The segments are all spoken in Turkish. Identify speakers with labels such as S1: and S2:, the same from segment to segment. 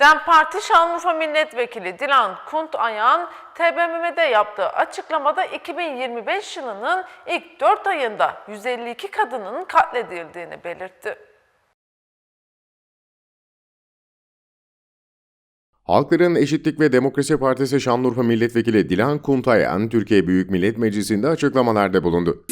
S1: DEM Parti Şanlıurfa Milletvekili Dilan Kunt-Ayan, TBMM'de yaptığı açıklamada 2025 yılının ilk 4 ayında 152 kadının katledildiğini belirtti.
S2: Halkların Eşitlik ve Demokrasi Partisi Şanlıurfa Milletvekili Dilan Kuntayan, Türkiye Büyük Millet Meclisi'nde açıklamalarda bulundu.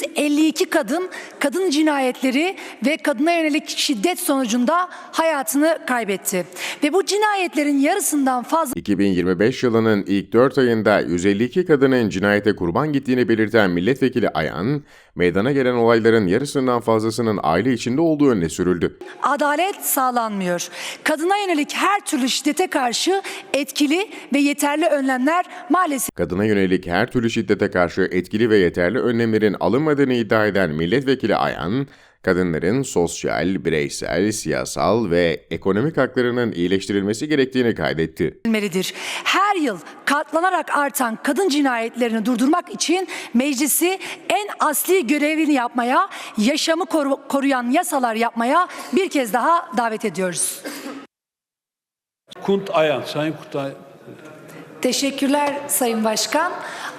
S3: 52 kadın kadın cinayetleri ve kadına yönelik şiddet sonucunda hayatını kaybetti. Ve bu cinayetlerin yarısından fazla
S2: 2025 yılının ilk 4 ayında 152 kadının cinayete kurban gittiğini belirten milletvekili Ayan, meydana gelen olayların yarısından fazlasının aile içinde olduğu öne sürüldü.
S3: adalet sağlanmıyor. Kadına yönelik her türlü şiddete karşı etkili ve yeterli önlemler maalesef
S2: Kadına yönelik her türlü şiddete karşı etkili ve yeterli önlemlerin alınmadığını iddia eden milletvekili Ayan, kadınların sosyal, bireysel, siyasal ve ekonomik haklarının iyileştirilmesi gerektiğini kaydetti.
S3: Her yıl katlanarak artan kadın cinayetlerini durdurmak için meclisi en asli görevini yapmaya, yaşamı koru- koruyan yasalar yapmaya bir kez daha davet ediyoruz.
S4: Kunt Ayan, Sayın Kunt Ayan.
S3: Teşekkürler Sayın Başkan.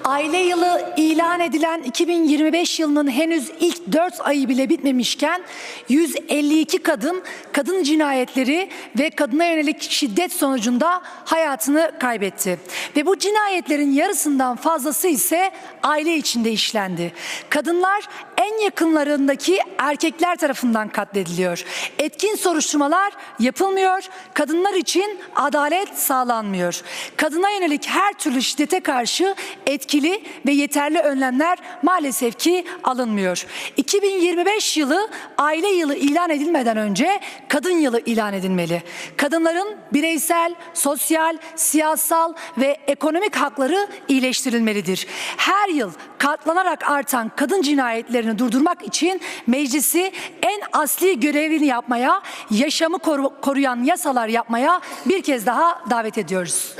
S3: Aile yılı ilan edilen 2025 yılının henüz ilk 4 ayı bile bitmemişken 152 kadın kadın cinayetleri ve kadına yönelik şiddet sonucunda hayatını kaybetti. Ve bu cinayetlerin yarısından fazlası ise aile içinde işlendi. Kadınlar en yakınlarındaki erkekler tarafından katlediliyor. Etkin soruşturmalar yapılmıyor. Kadınlar için adalet sağlanmıyor. Kadına yönelik her türlü şiddete karşı etkili ve yeterli önlemler maalesef ki alınmıyor. 2025 yılı aile yılı ilan edilmeden önce kadın yılı ilan edilmeli. Kadınların bireysel, sosyal, siyasal ve ekonomik hakları iyileştirilmelidir. Her yıl katlanarak artan kadın cinayetlerini durdurmak için meclisi en asli görevini yapmaya, yaşamı koru- koruyan yasalar yapmaya bir kez daha davet ediyoruz.